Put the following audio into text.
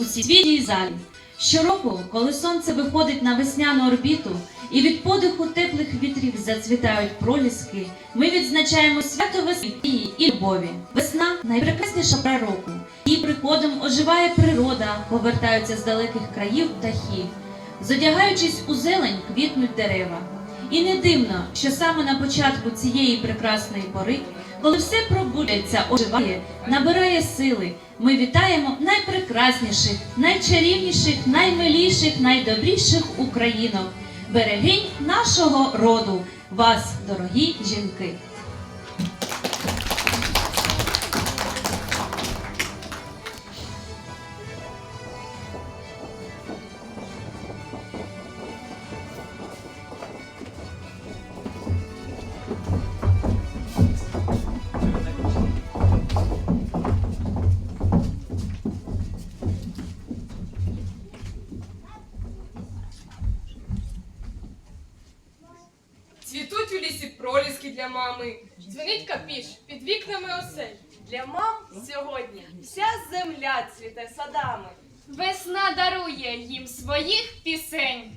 у світлій залі. Щороку, коли сонце виходить на весняну орбіту і від подиху теплих вітрів зацвітають проліски, ми відзначаємо свято весни і любові. Весна найпрекрасніша пора року. Її приходом оживає природа, повертаються з далеких країв птахи. Зодягаючись у зелень, квітнуть дерева. І не дивно, що саме на початку цієї прекрасної пори, коли все пробудеться, оживає, набирає сили, ми вітаємо найпрекрасніших, найчарівніших, наймиліших, найдобріших українок, берегинь нашого роду, вас, дорогі жінки. У лісі проліски для мами. Дзвонить капіш під вікнами осель. Для мам сьогодні вся земля цвіте садами. Весна дарує їм своїх пісень.